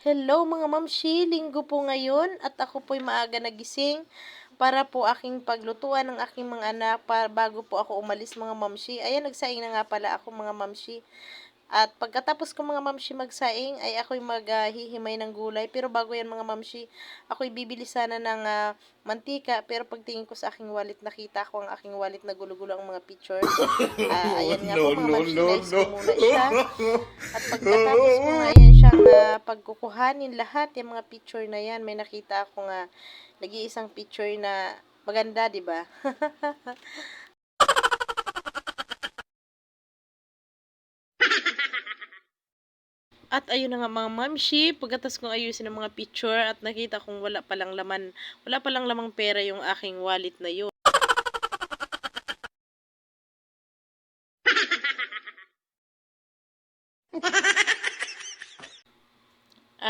Hello mga mamshi, linggo po ngayon at ako po'y maaga nagising para po aking paglutuan ng aking mga anak para bago po ako umalis mga mamshi. Ayan, nagsaing na nga pala ako mga mamshi. At pagkatapos ko mga mamshi magsaing ay ako'y maghihimay ng gulay. Pero bago yan mga mamshi, ako'y bibili sana ng ah, mantika. Pero pagtingin ko sa aking wallet, nakita ko ang aking wallet na gulo-gulo ang mga picture. Ah, ayan nga po mga mamshi, guys, ko muna siya. At pagkatapos ko yan siyang ah, pagkukuhanin lahat yung mga picture na yan, may nakita ako nga nag-iisang picture na maganda, di ba? At ayun na nga mga mamshi, pagkatas kong ayusin ang mga picture at nakita kong wala palang laman, wala palang lamang pera yung aking wallet na yun.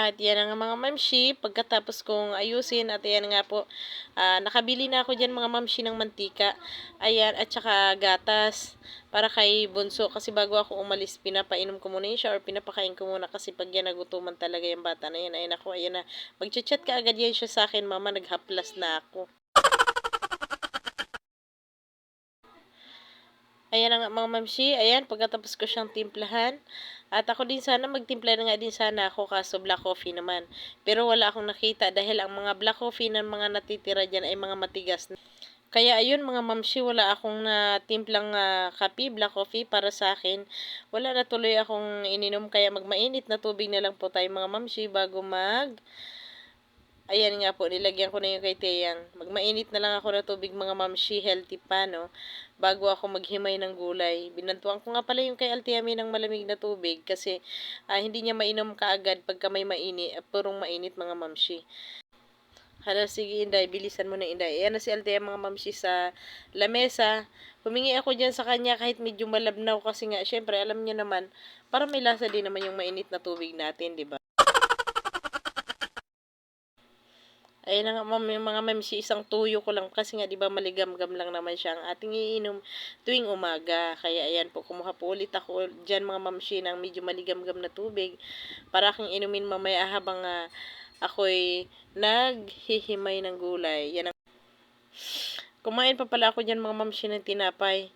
At yan ang mga mamshi, pagkatapos kong ayusin, at yan nga po, ah, nakabili na ako dyan mga mamshi ng mantika, ayan, at saka gatas, para kay Bunso, kasi bago ako umalis, pinapainom ko muna siya, or pinapakain ko muna, kasi pag yan nagutuman talaga yung bata na yan, ayan ako, ayan na, magchat-chat ka agad yan siya sa akin, mama, naghaplas na ako. Ayan na nga mga mamshi, ayan, pagkatapos ko siyang timplahan. At ako din sana, magtimpla na nga din sana ako kaso black coffee naman. Pero wala akong nakita dahil ang mga black coffee ng mga natitira dyan ay mga matigas. Kaya ayun mga mamshi, wala akong na timplang uh, kape, black coffee para sa akin. Wala na tuloy akong ininom kaya magmainit na tubig na lang po tayo mga mamshi bago mag... Ayan nga po, nilagyan ko na yung kay Teyang. Magmainit na lang ako na tubig mga mamshi, healthy pa, no? Bago ako maghimay ng gulay. Binantuan ko nga pala yung kay Altiami ng malamig na tubig kasi ah, hindi niya mainom kaagad pagka may mainit, purong mainit mga mamshi. Hala, sige Inday, bilisan mo na Inday. Ayan na si Altea mga mamshi sa lamesa. Humingi ako dyan sa kanya kahit medyo malabnaw kasi nga, syempre, alam niya naman, para may lasa din naman yung mainit na tubig natin, di ba? Ayun na nga mga mamsi, isang tuyo ko lang kasi nga 'di ba maligam-gam lang naman siya ang ating iinom tuwing umaga. Kaya ayan po, kumuha po ulit ako diyan mga mamsi ng medyo maligam-gam na tubig para aking inumin mamaya habang uh, ako'y naghihimay ng gulay. Yan ang Kumain pa pala ako diyan mga mamsi ng tinapay.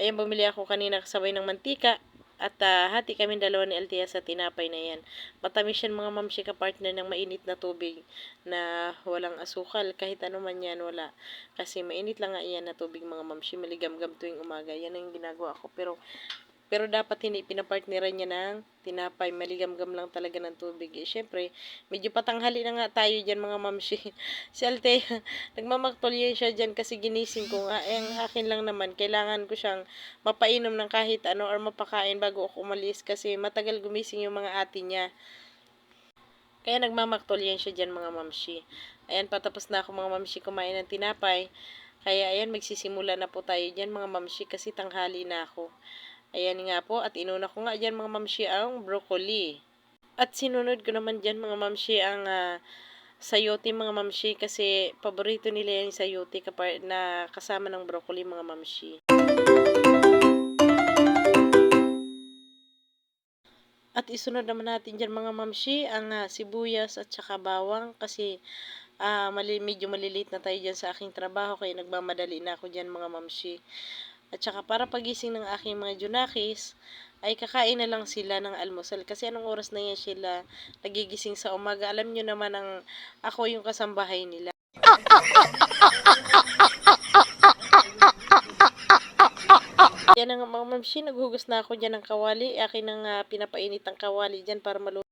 Ayan, bumili ako kanina kasabay ng mantika. At uh, hati kami dalawa ni Altia sa tinapay na yan. Matamis yan mga mamsi ka-partner ng mainit na tubig na walang asukal. Kahit ano man yan, wala. Kasi mainit lang nga yan na tubig mga mamsi. Maligam-gam tuwing umaga. Yan ang ginagawa ko. Pero pero dapat hindi pinapartneran niya ng tinapay. Maligam-gam lang talaga ng tubig. Eh, syempre, medyo patanghali na nga tayo dyan mga mamshi. si Alte, nagmamaktolyan siya dyan kasi ginising ko. Eh, ang akin lang naman, kailangan ko siyang mapainom ng kahit ano or mapakain bago ako umalis kasi matagal gumising yung mga ate niya. Kaya nagmamaktolyan siya dyan mga mamshi. Ayan, patapos na ako mga mamshi kumain ng tinapay. Kaya ayan, magsisimula na po tayo dyan mga mamshi kasi tanghali na ako. Ayan nga po, at inuna ko nga dyan mga mamshi ang broccoli. At sinunod ko naman dyan mga mamshi ang uh, sayote mga mamshi kasi paborito nila yung sayote na kasama ng broccoli mga mamshi. At isunod naman natin dyan mga mamshi ang uh, sibuyas at saka bawang kasi uh, mali, medyo malilit na tayo dyan sa aking trabaho kaya nagmamadali na ako dyan mga mamshi. At saka para pagising ng aking mga junakis, ay kakain na lang sila ng almusal. Kasi anong oras na yan sila nagigising sa umaga. Alam nyo naman ang ako yung kasambahay nila. Yan ang mga mamsi, naghugas na ako dyan ng kawali. Akin ang uh, pinapainit ang kawali dyan para maluto.